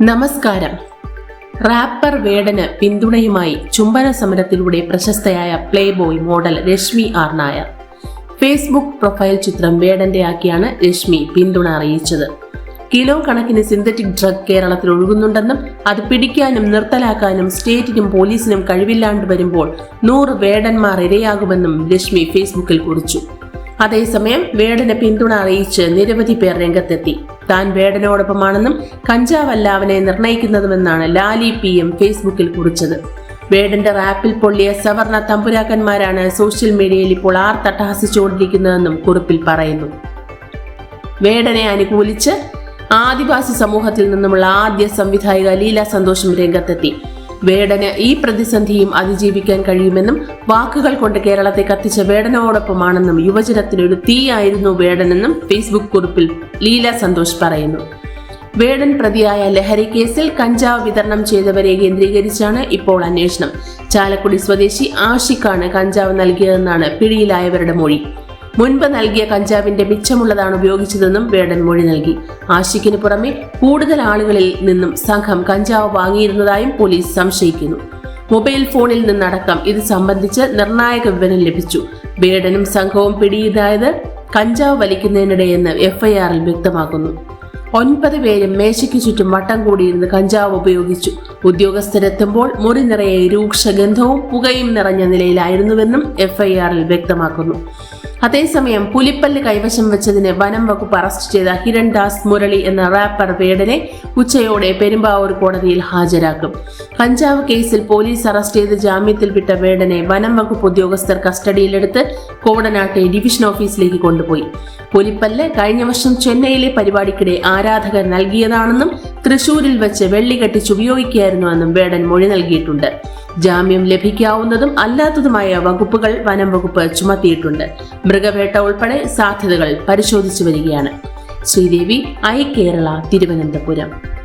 നമസ്കാരം. റാപ്പർ വേടന് പിന്തുണയുമായി ചുംബന സമരത്തിലൂടെ പ്രശസ്തയായ play boy model Rashmi R Nair. Facebook profile ചിത്രം വേടന്റെ ആക്കിയാണ് രശ്മി പിന്തുണ അറിയിച്ചത്. കിലോ കണക്കിന് സിന്തറ്റിക് ഡ്രഗ് കേരളത്തിൽ ഒഴുകുന്നുണ്ടെന്നും അത് പിടിക്കാനും നിർത്തലാക്കാനും സ്റ്റേറ്റിനും പോലീസിനും കഴിവില്ലാണ്ട് വരുമ്പോൾ നൂറ് വേടന്മാർ ഇരയാകുമെന്നും രശ്മി ഫേസ്ബുക്കിൽ കുറിച്ചു. അതേസമയം വേടന് പിന്തുണ അറിയിച്ച് നിരവധി പേർ രംഗത്തെത്തി. താൻ വേടനോടൊപ്പമാണെന്നും കഞ്ചാവല്ല അവനെ നിർണയിക്കുന്നതുമെന്നാണ് ലാലി പി എം ഫേസ്ബുക്കിൽ കുറിച്ചത്. വേടന്റെ റാപ്പിൽ പൊള്ളിയ സവർണ തമ്പുരാക്കന്മാരാണ് സോഷ്യൽ മീഡിയയിൽ ഇപ്പോൾ ആർ തട്ടഹസിച്ചുകൊണ്ടിരിക്കുന്നതെന്നും കുറിപ്പിൽ പറയുന്നു. വേടനെ അനുകൂലിച്ച് ആദിവാസി സമൂഹത്തിൽ നിന്നുമുള്ള ആദ്യ സംവിധായിക ലീല സന്തോഷം രംഗത്തെത്തി. വേടന് ഈ പ്രതിസന്ധിയും അതിജീവിക്കാൻ കഴിയുമെന്നും വാക്കുകൾ കൊണ്ട് കേരളത്തെ കത്തിച്ച വേടനോടൊപ്പമാണെന്നും യുവജനത്തിനൊരു തീയായിരുന്നു വേടനെന്നും ഫേസ്ബുക്ക് കുറിപ്പിൽ ലീല സന്തോഷ് പറയുന്നു. വേടൻ പ്രതിയായ ലഹരി കേസിൽ കഞ്ചാവ് വിതരണം ചെയ്തവരെ കേന്ദ്രീകരിച്ചാണ് ഇപ്പോൾ അന്വേഷണം. ചാലക്കുടി സ്വദേശി ആഷിഖാണ് കഞ്ചാവ് നൽകിയതെന്നാണ് പിടിയിലായവരുടെ മൊഴി. മുൻപ് നൽകിയ കഞ്ചാവിന്റെ മിച്ചമുള്ളതാണ് ഉപയോഗിച്ചതെന്നും വേടൻ മൊഴി നൽകി. ആഷിക്കിന് പുറമെ കൂടുതൽ ആളുകളിൽ നിന്നും സംഘം കഞ്ചാവ് വാങ്ങിയിരുന്നതായും പോലീസ് സംശയിക്കുന്നു. മൊബൈൽ ഫോണിൽ നിന്നടക്കം ഇത് സംബന്ധിച്ച് നിർണായക വിവരം ലഭിച്ചു. വേടനും സംഘവും പിടിയിലായത് കഞ്ചാവ് വലിക്കുന്നതിനിടെയെന്ന് എഫ്ഐആറിൽ വ്യക്തമാക്കുന്നു. ഒൻപത് പേരും മേശയ്ക്ക് ചുറ്റും വട്ടം കൂടിയിരുന്ന് കഞ്ചാവ് ഉപയോഗിച്ചു. ഉദ്യോഗസ്ഥരെത്തുമ്പോൾ മുറി നിറയെ രൂക്ഷഗന്ധവും പുകയും നിറഞ്ഞ നിലയിലായിരുന്നുവെന്നും എഫ്ഐആറിൽ വ്യക്തമാക്കുന്നു. അതേസമയം പുലിപ്പല്ല് കൈവശം വെച്ചതിന് വനം വകുപ്പ് അറസ്റ്റ് ചെയ്ത ഹിരൺദാസ് മുരളി എന്ന റാപ്പർ വേടനെ ഉച്ചയോടെ പെരുമ്പാവൂർ കോടതിയിൽ ഹാജരാക്കും. കഞ്ചാവ് കേസിൽ പോലീസ് അറസ്റ്റ് ചെയ്ത് ജാമ്യത്തിൽ വിട്ട വേടനെ വനം വകുപ്പ് ഉദ്യോഗസ്ഥർ കസ്റ്റഡിയിലെടുത്ത് കോടനാട്ടെ ഡിവിഷൻ ഓഫീസിലേക്ക് കൊണ്ടുപോയി. പുലിപ്പല്ല് കഴിഞ്ഞ വർഷം ചെന്നൈയിലെ പരിപാടിക്കിടെ ആരാധകർ നൽകിയതാണെന്നും തൃശൂരിൽ വെച്ച് വെള്ളികെട്ടിച്ച് ഉപയോഗിക്കുകയായിരുന്നുവെന്നും വേടൻ മൊഴി നൽകിയിട്ടുണ്ട്. ജാമ്യം ലഭിക്കാവുന്നതും അല്ലാത്തതുമായ വകുപ്പുകൾ വനം വകുപ്പ് ചുമത്തിയിട്ടുണ്ട്. മൃഗവേട്ട ഉൾപ്പെടെ സാധ്യതകൾ പരിശോധിച്ചു വരികയാണ്. ശ്രീദേവി ഐ കേരള തിരുവനന്തപുരം.